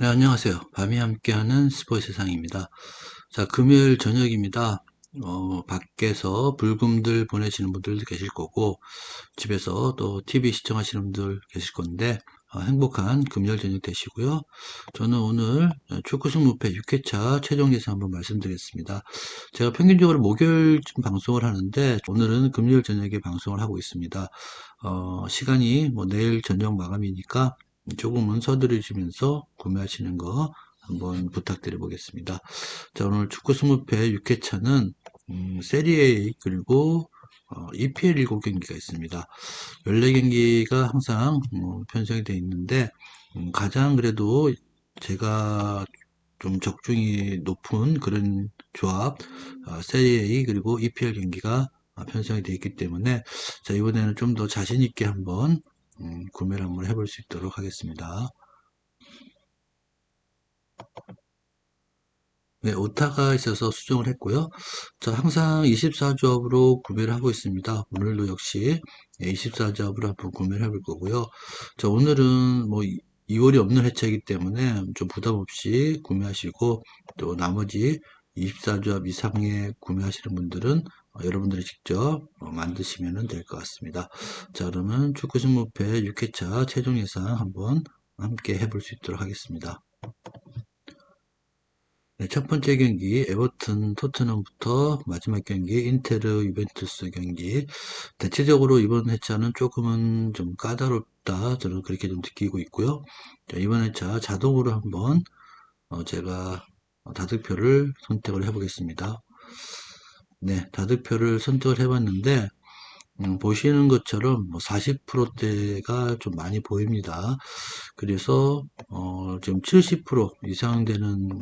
네, 안녕하세요. 밤이 함께하는 스포츠 세상입니다. 자, 금요일 저녁입니다. 어, 밖에서 불금들 보내시는 분들도 계실 거고, 집에서 또 TV 시청하시는 분들 계실 건데, 어, 행복한 금요일 저녁 되시고요. 저는 오늘 축구 승무패 6회차 최종 예상 한번 말씀드리겠습니다. 제가 평균적으로 목요일쯤 방송을 하는데, 오늘은 금요일 저녁에 방송을 하고 있습니다. 어, 시간이 뭐 내일 저녁 마감이니까 조금은 서두르시면서 구매하시는 거 한번 부탁드려 보겠습니다. 자, 오늘 축구 20패 6회차는 음, 세리에 그리고 어, EPL 7경기가 있습니다. 14경기가 항상 어, 편성이 되어 있는데 음, 가장 그래도 제가 좀 적중이 높은 그런 조합 어, 세리에 그리고 EPL 경기가 편성이 되어 있기 때문에 자 이번에는 좀 더 자신 있게 한번 음, 구매를 한번 해볼 수 있도록 하겠습니다. 네, 오타가 있어서 수정을 했고요. 자, 항상 24조합으로 구매를 하고 있습니다. 오늘도 역시 24조합으로 한번 구매를 해볼 거고요. 자, 오늘은 뭐 2월이 없는 회차이기 때문에 좀 부담 없이 구매하시고 또 나머지 24조합 이상의 구매하시는 분들은 어, 여러분들이 직접 어, 만드시면 될 것 같습니다. 자, 그러면 축구 승무패 6회차 최종 예상 한번 함께 해볼 수 있도록 하겠습니다. 네, 첫 번째 경기 에버튼 토트넘부터 마지막 경기 인테르 유벤투스 경기 대체적으로 이번 회차는 조금은 좀 까다롭다 저는 그렇게 좀 느끼고 있고요 자, 이번 회차 자동으로 한번 어, 제가 다득표를 선택을 해 보겠습니다. 네 다득표를 선택을 해 봤는데 음, 보시는 것처럼 뭐 40%대가 좀 많이 보입니다. 그래서 어, 지금 70% 이상 되는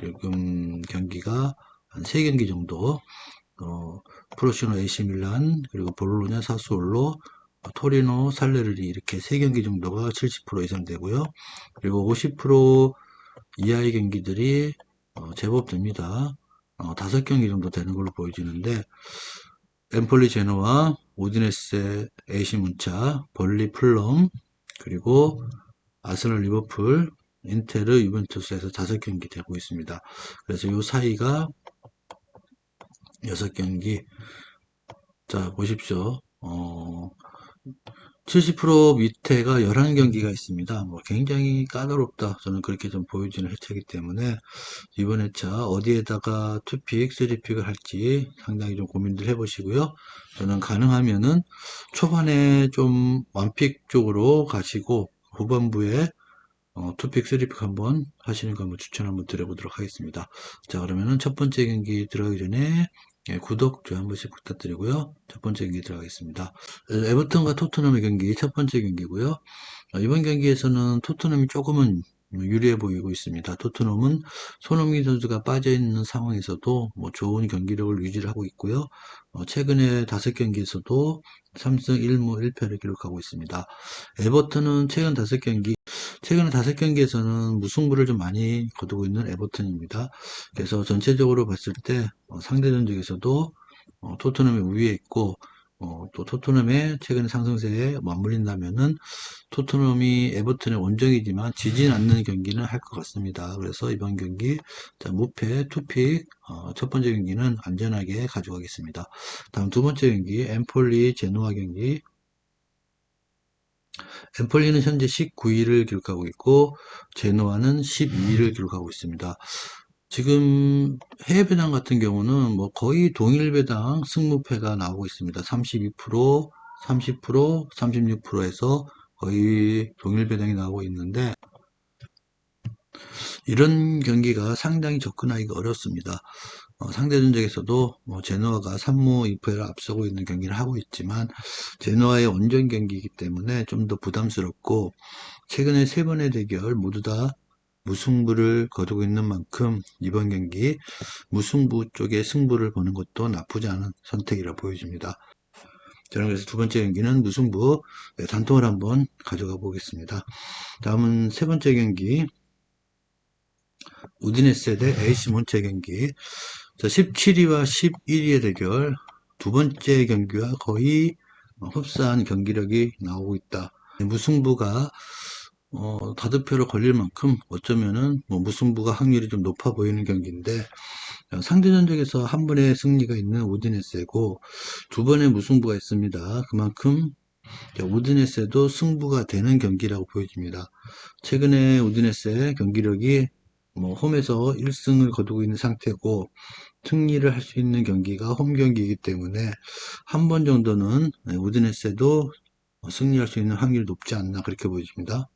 지금 경기가 한 3경기 정도 어, 프로시노 AC 밀란 그리고 볼로냐 사스올로 토리노 살레르리 이렇게 3경기 정도가 70% 이상 되고요. 그리고 50% 이하의 경기들이 어, 제법 됩니다 어, 5경기 정도 되는 걸로 보여지는데 엠폴리 제노와 오디네스 AC 문차 벌리 플럼 그리고 아스널 리버풀 인테르 유벤투스에서 다섯 경기 되고 있습니다. 그래서 이 사이가 여섯 경기. 자, 보십시오. 어, 70% 밑에가 11경기가 있습니다. 뭐 굉장히 까다롭다. 저는 그렇게 좀 보여지는 회차이기 때문에 이번 회차 어디에다가 2픽, 3픽을 할지 상당히 좀 고민들 해보시고요. 저는 가능하면은 초반에 좀 완픽 쪽으로 가시고 후반부에 어, 투픽, 쓰리픽 한번 하시는 거 추천 한번 드려보도록 하겠습니다. 자, 그러면은 첫 번째 경기 들어가기 전에 예, 구독 좀한 번씩 부탁드리고요. 첫 번째 경기 들어가겠습니다. 에버턴과 토트넘의 경기 첫 번째 경기고요. 어, 이번 경기에서는 토트넘이 조금은 유리해 보이고 있습니다. 토트넘은 손흥민 선수가 빠져 있는 상황에서도 뭐 좋은 경기력을 유지를 하고 있고요. 어, 최근에 다섯 경기에서도 3승 1무 1패를 기록하고 있습니다. 에버턴은 최근 다섯 경기 최근 다섯 경기에서는 무승부를 좀 많이 거두고 있는 에버튼입니다. 그래서 전체적으로 봤을 때 어, 상대전 적에서도 어, 토트넘이 우위에 있고 어, 또 토트넘의 최근 상승세에 맞물린다면은 토트넘이 에버튼의 원정이지만 지진 않는 경기는 할 것 같습니다. 그래서 이번 경기 자, 무패 투픽 어, 첫 번째 경기는 안전하게 가져가겠습니다. 다음 두 번째 경기 엠폴리 제노아 경기 엠폴리는 현재 19위를 기록하고 있고 제노아는 12위를 기록하고 있습니다. 지금 해외 배당 같은 경우는 뭐 거의 동일 배당 승무패가 나오고 있습니다. 32%, 30%, 36%에서 거의 동일 배당이 나오고 있는데 이런 경기가 상당히 접근하기가 어렵습니다. 어, 상대 전적에서도 뭐 제노아가 3무 2패를 앞서고 있는 경기를 하고 있지만 제노아의 원정 경기이기 때문에 좀 더 부담스럽고 최근에 세 번의 대결 모두 다 무승부를 거두고 있는 만큼 이번 경기 무승부 쪽에 승부를 보는 것도 나쁘지 않은 선택이라 보여집니다. 저는 그래서 두 번째 경기는 무승부 네, 단통을 한번 가져가 보겠습니다. 다음은 세 번째 경기 우디네스 대 에이시 몬체 경기 자, 17위와 11위의 대결 두 번째 경기와 거의 흡사한 경기력이 나오고 있다. 무승부가 어, 다득표로 걸릴 만큼 어쩌면은 뭐 무승부가 확률이 좀 높아 보이는 경기인데 어, 상대 전적에서 한 번의 승리가 있는 우디네스고 두 번의 무승부가 있습니다. 그만큼 우디네스도 승부가 되는 경기라고 보여집니다. 최근에 우디네스의 경기력이 뭐 홈에서 1승을 거두고 있는 상태고 승리를 할 수 있는 경기가 홈 경기이기 때문에 한 번 정도는 우디네스도 승리할 수 있는 확률이 높지 않나 그렇게 보여집니다.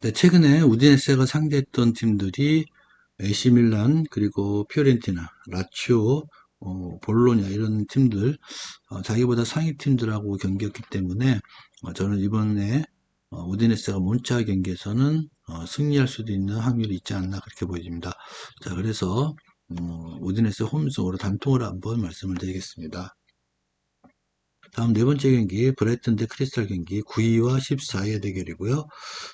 네, 최근에 우디네스가 상대했던 팀들이 AC 밀란 그리고 피오렌티나, 라치오, 어, 볼로냐 이런 팀들 어, 자기보다 상위 팀들하고 경기였기 때문에 어, 저는 이번에 어, 우디네스가 몬차 경기에서는 어, 승리할 수도 있는 확률이 있지 않나 그렇게 보여집니다. 자 그래서 어, 우디네스 홈승으로 단통으로 한번 말씀을 드리겠습니다. 다음 네 번째 경기 브라이튼 대 크리스탈 경기 9위와 14위의 대결이고요.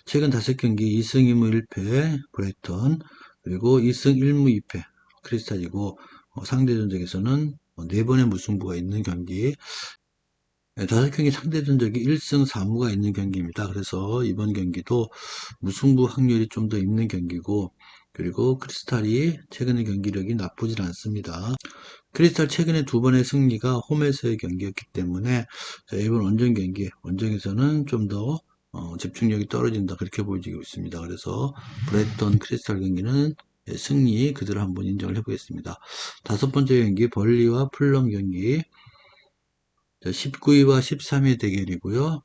최근 다섯 경기 2승 2무 1패 브라이턴 그리고 2승 1무 2패 크리스탈이고 어, 상대 전적에서는 어, 네 번의 무승부가 있는 경기 네, 다섯 경기 상대 전적이 1승 4무가 있는 경기입니다. 그래서 이번 경기도 무승부 확률이 좀 더 있는 경기고 그리고 크리스탈이 최근의 경기력이 나쁘질 않습니다. 크리스탈 최근에 두 번의 승리가 홈에서의 경기였기 때문에 자, 이번 원정 경기, 원정에서는 좀더 어, 집중력이 떨어진다 그렇게 보여지고 있습니다. 그래서 브레ton 크리스탈 경기는 예, 승리 그대로 한번 인정을 해보겠습니다. 다섯 번째 경기 벌리와 풀럼 경기 19위와 13위 대결이고요.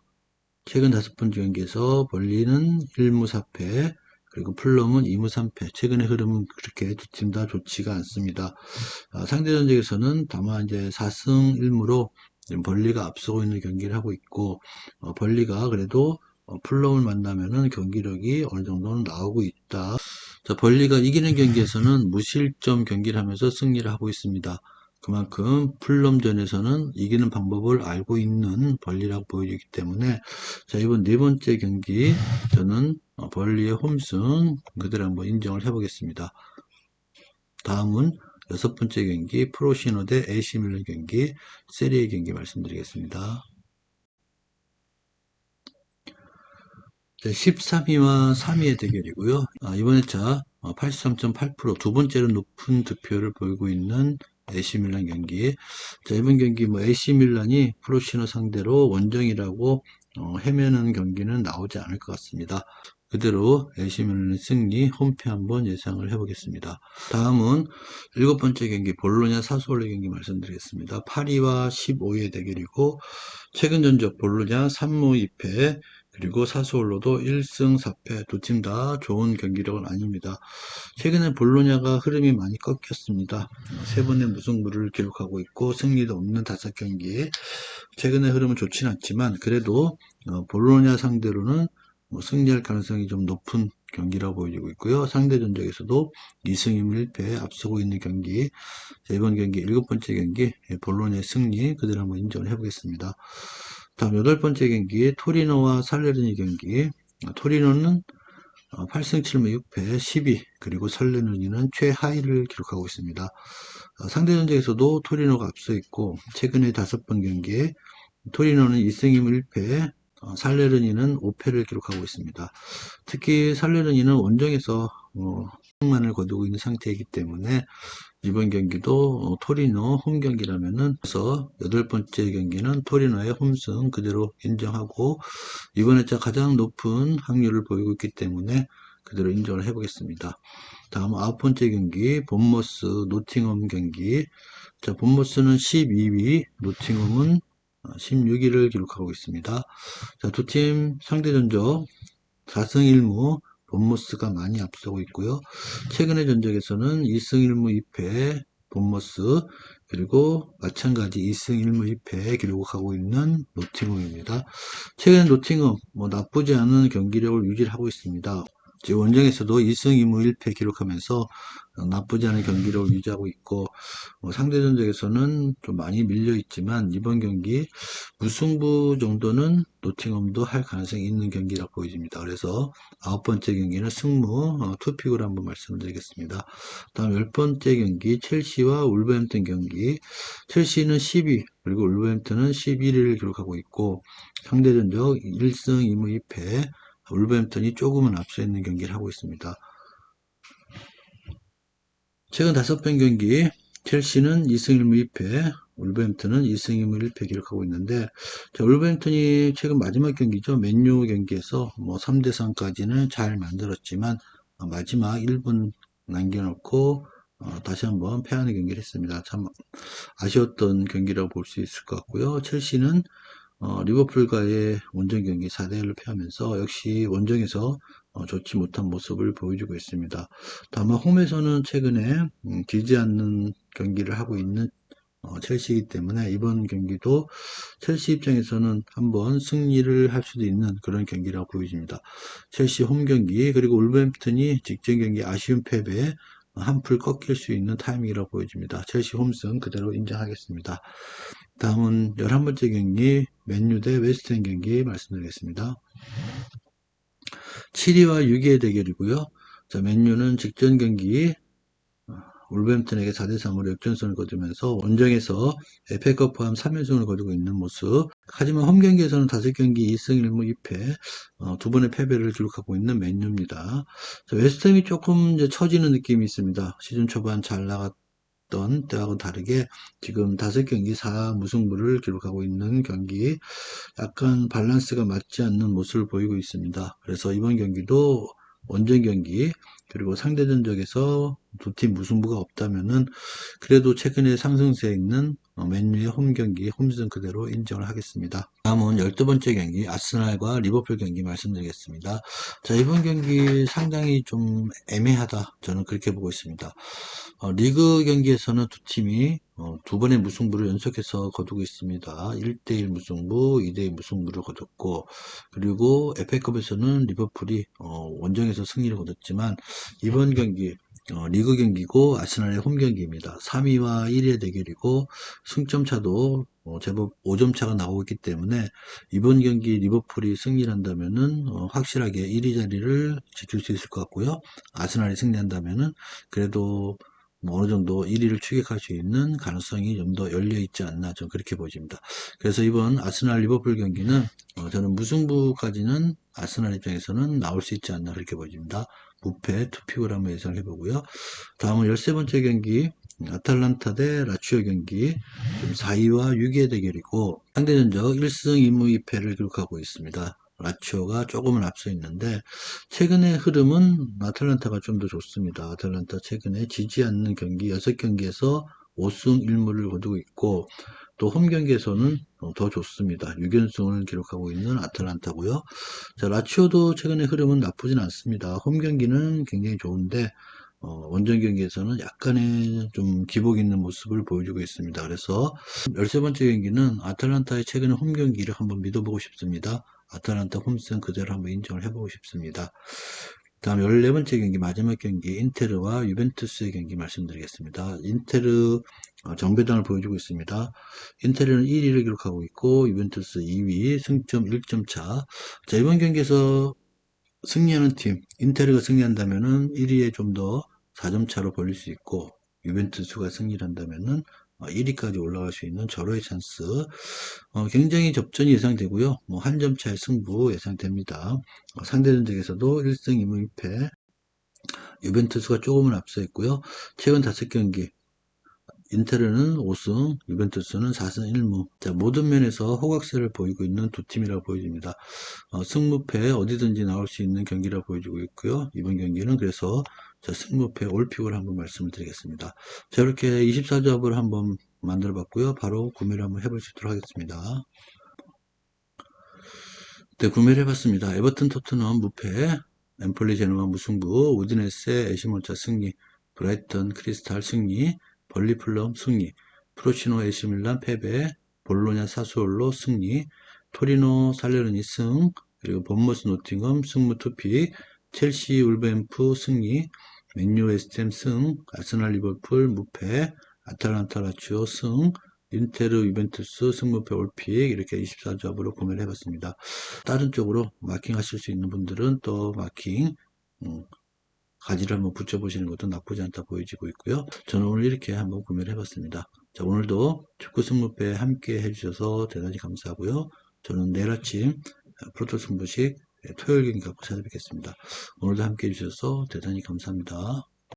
최근 다섯 번째 경기에서 벌리는 1무 4패 그리고 플럼은 2무 3패. 최근의 흐름은 그렇게 두 팀 다 좋지가 않습니다. 아, 상대 전적에서는 다만 이제 4승 1무로 벌리가 앞서고 있는 경기를 하고 있고 어, 벌리가 그래도 어, 플럼을 만나면은 경기력이 어느 정도는 나오고 있다. 자, 벌리가 이기는 경기에서는 무실점 경기를 하면서 승리를 하고 있습니다. 그만큼 플럼전에서는 이기는 방법을 알고 있는 벌리라고 보여지기 때문에 자 이번 네 번째 경기 저는 어, 벌리의 홈승 그대로 한번 인정을 해보겠습니다. 다음은 여섯 번째 경기 프로시노 대 AC 밀란 경기 세리의 경기 말씀드리겠습니다. 13위와 3위의 대결이고요. 아, 이번 회차 83.8%두 번째로 높은 득표를 보이고 있는 AC 밀란 경기. 자, 이번 경기 뭐 AC 밀란이 프로시노 상대로 원정이라고 어, 헤매는 경기는 나오지 않을 것 같습니다. 그대로 AC 밀란의 승리 홈패 한번 예상을 해보겠습니다. 다음은 일곱 번째 경기 볼로냐 사수올레 경기 말씀드리겠습니다. 8위와 15위의 대결이고 최근 전적 볼로냐 3무 2패 그리고 사수올로도 1승 4패 두 팀 다 좋은 경기력은 아닙니다. 최근에 볼로냐가 흐름이 많이 꺾였습니다. 세 번의 무승부를 기록하고 있고 승리도 없는 다섯 경기. 최근의 흐름은 좋진 않지만 그래도 어, 볼로냐 상대로는 뭐 승리할 가능성이 좀 높은 경기라고 보여지고 있고요. 상대 전적에서도 2승 1 1패 앞서고 있는 경기. 이번 경기 일곱 번째 경기 예, 볼로냐의 승리 그대로 한번 인정을 해보겠습니다. 다음 여덟 번째 경기 토리노와 살레르니 경기 토리노는 8승 7무 6패 10위 그리고 살레르니는 최하위를 기록하고 있습니다. 어, 상대 전적에서도 토리노가 앞서 있고 최근에 다섯 번 경기에 토리노는 2승 2무 1패 살레르니는 5패를 기록하고 있습니다. 특히 살레르니는 원정에서 어, 승만을 거두고 있는 상태이기 때문에 이번 경기도 어, 토리노 홈 경기라면은 그래서 여덟 번째 경기는 토리노의 홈승 그대로 인정하고 이번 회차 가장 높은 확률을 보이고 있기 때문에 그대로 인정을 해보겠습니다. 다음 아홉 번째 경기 본머스 노팅엄 경기 자 본머스는 12위 노팅엄은 16위를 기록하고 있습니다. 자 두 팀 상대 전적 4승 1무 본머스가 많이 앞서고 있고요. 최근의 전적에서는 2승 1무 2패 본머스 그리고 마찬가지 2승 1무 2패 기록하고 있는 노팅엄입니다. 최근 노팅엄 뭐 나쁘지 않은 경기력을 유지하고 있습니다. 원정에서도 2승 2무 1패 기록하면서 나쁘지 않은 경기력을 유지하고 있고 뭐 상대 전적에서는 좀 많이 밀려 있지만 이번 경기 무승부 정도는 노팅엄도 할 가능성이 있는 경기라고 보여집니다. 그래서 아홉 번째 경기는 승무 어, 투픽으로 한번 말씀을 드리겠습니다. 다음 열 번째 경기 첼시와 울버햄튼 경기 첼시는 10위 그리고 울버햄튼은 11위를 기록하고 있고 상대 전적 1승 2무 2패 울버햄튼이 조금은 앞서 있는 경기를 하고 있습니다. 최근 다섯 번 경기 첼시는 2승 1무 2패, 울버햄튼은 2승 2무 1패 기록하고 있는데 자, 울버햄튼이 최근 마지막 경기죠. 맨유 경기에서 뭐 3대 3까지는 잘 만들었지만 어, 마지막 1분 남겨놓고 어, 다시 한번 패하는 경기를 했습니다. 참 아쉬웠던 경기라고 볼 수 있을 것 같고요. 첼시는 어, 리버풀과의 원정 경기 4대1로 패하면서 역시 원정에서 어, 좋지 못한 모습을 보여주고 있습니다. 다만 홈에서는 최근에 음, 지지 않는 경기를 하고 있는 어, 첼시이기 때문에 이번 경기도 첼시 입장에서는 한번 승리를 할 수도 있는 그런 경기라고 보여집니다. 첼시 홈 경기 그리고 울버햄튼이 직전 경기 아쉬운 패배에 한풀 꺾일 수 있는 타이밍이라고 보여집니다. 첼시 홈승 그대로 인정하겠습니다. 다음은 11번째 경기 맨유 대 웨스트햄 경기 말씀드리겠습니다. 7위와 6위의 대결이고요. 자, 맨유는 직전 경기 울버햄튼에게 4대3으로 역전선을 거두면서 원정에서 에페컵 포함 3연승을 거두고 있는 모습. 하지만 홈 경기에서는 5경기 2승 1무 2패, 어, 두 번의 패배를 기록하고 있는 맨유입니다. 웨스트햄이 조금 이제 처지는 느낌이 있습니다. 시즌 초반 잘 나갔 던 때하고 다르게 지금 5경기 4무승부를 기록하고 있는 경기 약간 밸런스가 맞지 않는 모습을 보이고 있습니다. 그래서 이번 경기도 원정 경기 그리고 상대 전적에서 두 팀 무승부가 없다면은 그래도 최근에 상승세에 있는 어, 맨유의 홈 경기 홈승 그대로 인정을 하겠습니다. 다음은 12번째 경기 아스날과 리버풀 경기 말씀드리겠습니다. 자 이번 경기 상당히 좀 애매하다 저는 그렇게 보고 있습니다. 어, 리그 경기에서는 두 팀이 어, 두 번의 무승부를 연속해서 거두고 있습니다. 1대1 무승부, 2대2 무승부를 거뒀고 그리고 FA컵에서는 리버풀이 어, 원정에서 승리를 거뒀지만 이번 경기 어, 리그 경기고 아스날의 홈 경기입니다. 3위와 1위의 대결이고 승점 차도 어, 제법 5점 차가 나오고 있기 때문에 이번 경기 리버풀이 승리를 한다면은 어, 확실하게 1위 자리를 지킬 수 있을 것 같고요. 아스날이 승리한다면은 그래도 뭐 어느 정도 1위를 추격할 수 있는 가능성이 좀 더 열려 있지 않나 저는 그렇게 보입니다. 그래서 이번 아스날 리버풀 경기는 어, 저는 무승부까지는 아스날 입장에서는 나올 수 있지 않나 그렇게 보입니다. 무패 투픽을 한번 예상을 해보고요. 다음은 13번째 경기 아탈란타 대 라치오 경기 4위와 6위의 대결이고 상대 전적 1승 2무 2패를 기록하고 있습니다. 라치오가 조금은 앞서 있는데 최근의 흐름은 아틀란타가 좀 더 좋습니다. 아틀란타 최근에 지지 않는 경기 6경기에서 5승 1무를 거두고 있고 또 홈 경기에서는 더 좋습니다. 6연승을 기록하고 있는 아틀란타고요. 자, 라치오도 최근의 흐름은 나쁘진 않습니다. 홈 경기는 굉장히 좋은데 어, 원정 경기에서는 약간의 좀 기복 있는 모습을 보여주고 있습니다. 그래서 13번째 경기는 아틀란타의 최근의 홈 경기를 한번 믿어보고 싶습니다. 아틀란타 홈승 그대로 한번 인정을 해보고 싶습니다. 다음 14번째 경기 마지막 경기 인테르와 유벤투스의 경기 말씀드리겠습니다. 인테르 어, 정배당을 보여주고 있습니다. 인테르는 1위를 기록하고 있고 유벤투스 2위 승점 1점 차. 자 이번 경기에서 승리하는 팀 인테르가 승리한다면은 1위에 좀 더 4점 차로 벌릴 수 있고 유벤투스가 승리를 한다면은 1위까지 어, 올라갈 수 있는 절호의 찬스. 어, 굉장히 접전이 예상되고요. 뭐 한 점 차의 승부 예상됩니다. 어, 상대 전적에서도 1승 2무 1패. 유벤투스가 조금은 앞서 있고요. 최근 5경기 인테르는 5승, 유벤투스는 4승 1무. 자, 모든 면에서 호각세를 보이고 있는 두 팀이라고 보여집니다. 어, 승무패 어디든지 나올 수 있는 경기라고 보여지고 있고요. 이번 경기는 그래서 자, 승무패 올픽을 한번 말씀을 드리겠습니다. 자, 이렇게 24조합을 한번 만들어 봤고요. 바로 구매를 한번 해볼 수 있도록 하겠습니다. 네, 구매를 해봤습니다. 에버튼 토트넘 무패, 엠폴리 제노와 무승부, 우드네스 에시몬차 승리, 브라이턴 크리스탈 승리, 벌리플럼 승리, 프로치노 에시밀란 패배, 볼로냐 사수올로 승리, 토리노 살레르니 승, 그리고 본머스 노팅엄 승무 투피, 첼시 울버햄프 승리, 맨유 웨스템 승, 아스날 리버풀 무패, 아탈란타 라치오 승, 인테르 유벤투스 승무패 올픽 이렇게 24조합으로 구매를 해봤습니다. 다른 쪽으로 마킹 하실 수 있는 분들은 또 마킹 음, 가지를 한번 붙여보시는 것도 나쁘지 않다 보여지고 있고요. 저는 오늘 이렇게 한번 구매를 해봤습니다. 자, 오늘도 축구 승무패 함께 해주셔서 대단히 감사하고요. 저는 내일 아침 프로토 승부식 토요일 경기 갖고 찾아뵙겠습니다. 오늘도 함께 해주셔서 대단히 감사합니다.